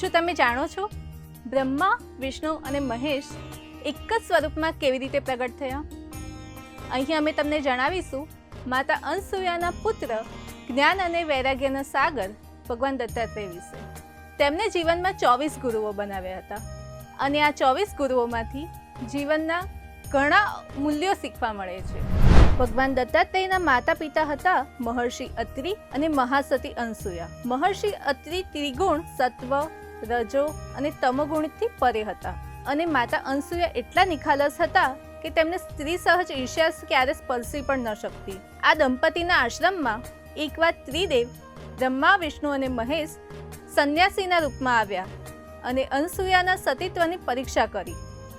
શું તમે જાણો છો? બ્રહ્મા, વિષ્ણુ અને મહેશ એક જ સ્વરૂપમાં કેવી રીતે પ્રગટ થયા? અહીં અમે તમને જણાવીશું, માતા અંસુયાના પુત્ર જ્ઞાન અને વૈરાગ્યના સાગર ભગવાન દત્તાત્રેય વિશે. તેમને જીવનમાં ચોવીસ ગુરુઓ બનાવ્યા હતા અને આ ચોવીસ ગુરુઓમાંથી જીવનના ઘણા મૂલ્યો શીખવા મળે છે. ભગવાન દત્તાત્રેયના માતા પિતા હતા મહર્ષિ અત્રિ અને મહાસતી અંસુયા મહર્ષિ અત્રિ ત્રિગુણ સત્વ રજો અને તમગુણથી પરે હતા. અને માતા અંસુયા એટલા નિખાલસ હતા કે તેમને સ્ત્રી સહજ ઈર્ષ્યા ક્યારે સ્પર્શી પણ ન શકતી. આ દંપતીના આશ્રમમાં એકવાર ત્રિદેવ, બ્રહ્મા, વિષ્ણુ અને મહેશ સંન્યાસીના રૂપમાં આવ્યા અને અંસુયાના સતીત્વની પરીક્ષા કરી.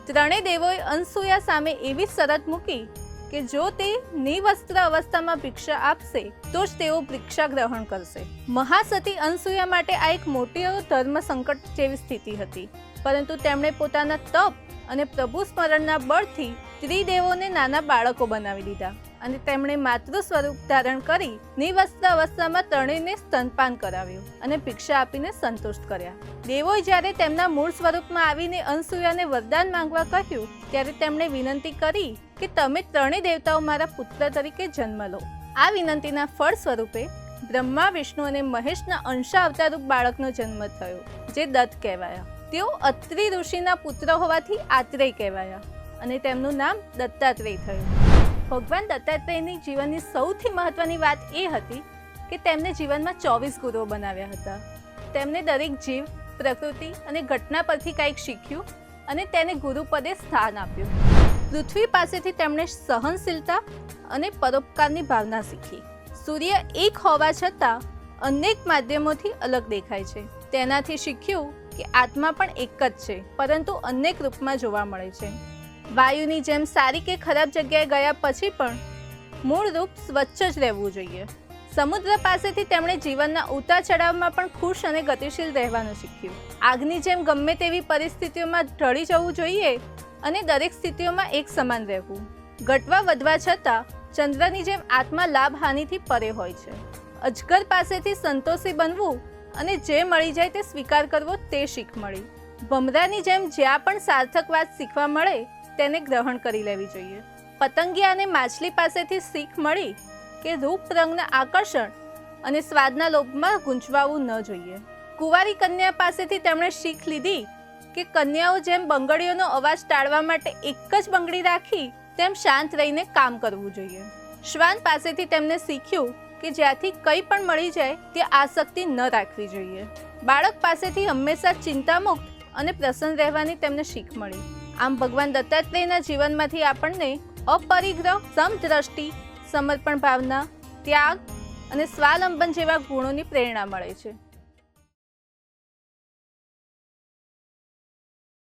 ત્રણેય દેવોએ અંસુયા સામે એવી શરત મૂકી કે જો તે નિવસ્ત્ર અવસ્થામાં ભિક્ષા આપશે, તો જ તેઓ ભિક્ષા ગ્રહણ કરશે. મહાસતી અનસુયા માટે આ એક મોટી ધર્મ સંકટ જેવી સ્થિતિ હતી. પરંતુ તેમણે પોતાના તપ અને પ્રભુ સ્મરણના બળથી ત્રિદેવોને નાના બાળકો બનાવી દીધા. અને તેમણે માતૃ સ્વરૂપ ધારણ કરી નિવસ્ત્ર અવસ્થામાં ત્રણેયને સ્તનપાન કરાવ્યું અને ભિક્ષા આપીને સંતુષ્ટ કર્યા. દેવોએ જ્યારે તેમના મૂળ સ્વરૂપમાં આવીને અંસુયાને વરદાન માંગવા કહ્યું, ત્યારે તેમણે વિનંતી કરી કે તમે ત્રણેય દેવતાઓ મારા પુત્ર તરીકે જન્મ લો. આ વિનંતીના ફળ સ્વરૂપે બ્રહ્મા, વિષ્ણુ અને મહેશના અંશા અવતારૂપ બાળકનો જન્મ થયો, જે દત્ત કહેવાયા. તેઓ અત્રિ ઋષિના પુત્ર હોવાથી આત્રેય કહેવાયા અને તેમનું નામ દત્તાત્રેય થયું. ભગવાન દત્તાત્રેયની જીવનની સૌથી મહત્વની વાત એ હતી કે તેમને જીવનમાં ચોવીસ ગુરુઓ બનાવ્યા હતા. તેમને દરેક જીવ, પ્રકૃતિ અને ઘટના પરથી કંઈક શીખ્યું અને તેને ગુરુપદે સ્થાન આપ્યું. પૃથ્વી પાસેથી તેમણે સહનશીલતા અને પરોપકારની ભાવના શીખી. સૂર્ય એક હોવા છતાં અનેક માધ્યમોથી અલગ દેખાય છે. તેનાથી શીખ્યું કે આત્મા પણ એક જ છે, પરંતુ અનેક રૂપમાં જોવા મળે છે. વાયુની જેમ સારી કે ખરાબ જગ્યાએ ગયા પછી પણ મૂળરૂપ સ્વચ્છ જ રહેવું જોઈએ. સમુદ્ર પાસેથી તેમણે જીવનના ઉતાર ચઢાવમાં પણ ખુશ અને ગતિશીલ રહેવાનું શીખ્યું. આગની જેમ ગમે તેવી પરિસ્થિતિઓમાં ઢળી જવું જોઈએ અને દરેક સ્થિતિઓમાં એક સમાન રહેવું. ઘટવા વધવા છતાં ચંદ્રની જેમ આત્મા લાભ હાનિથી પરે હોય છે. અજગર પાસેથી સંતોષી બનવું અને જે મળી જાય તે સ્વીકાર કરવો તે શીખ મળી. ભમરાની જેમ જ્યાં પણ સાર્થક વાત શીખવા મળે તેને ગ્રહણ કરી લેવી જોઈએ. પતંગિયાને માછલી પાસેથી શીખ મળી કે રૂપ રંગના આકર્ષણ અને સ્વાદના લોભમાં ગુંચવાવું ન જોઈએ. કુંવારી કન્યા પાસેથી તેમણે શીખ લીધી કે કન્યાઓ જેમ બંગડીઓનો અવાજ ટાળવા માટે એક જ બંગડી રાખી, તેમ શાંત રહીને કામ કરવું જોઈએ. શ્વાન પાસેથી તેમને શીખ્યું કે જ્યાંથી કંઈ પણ મળી જાય, તે આસક્તિ ન રાખવી જોઈએ. બાળક પાસેથી હંમેશા ચિંતામુક્ત અને પ્રસન્ન રહેવાની તેમને શીખ મળી. આમ ભગવાન દત્તાત્રેયના જીવનમાંથી આપણને અપરિગ્રહ, સમદ્રષ્ટિ, સમર્પણ ભાવના, ત્યાગ અને સ્વાલંબન જેવા ગુણોની પ્રેરણા મળે છે.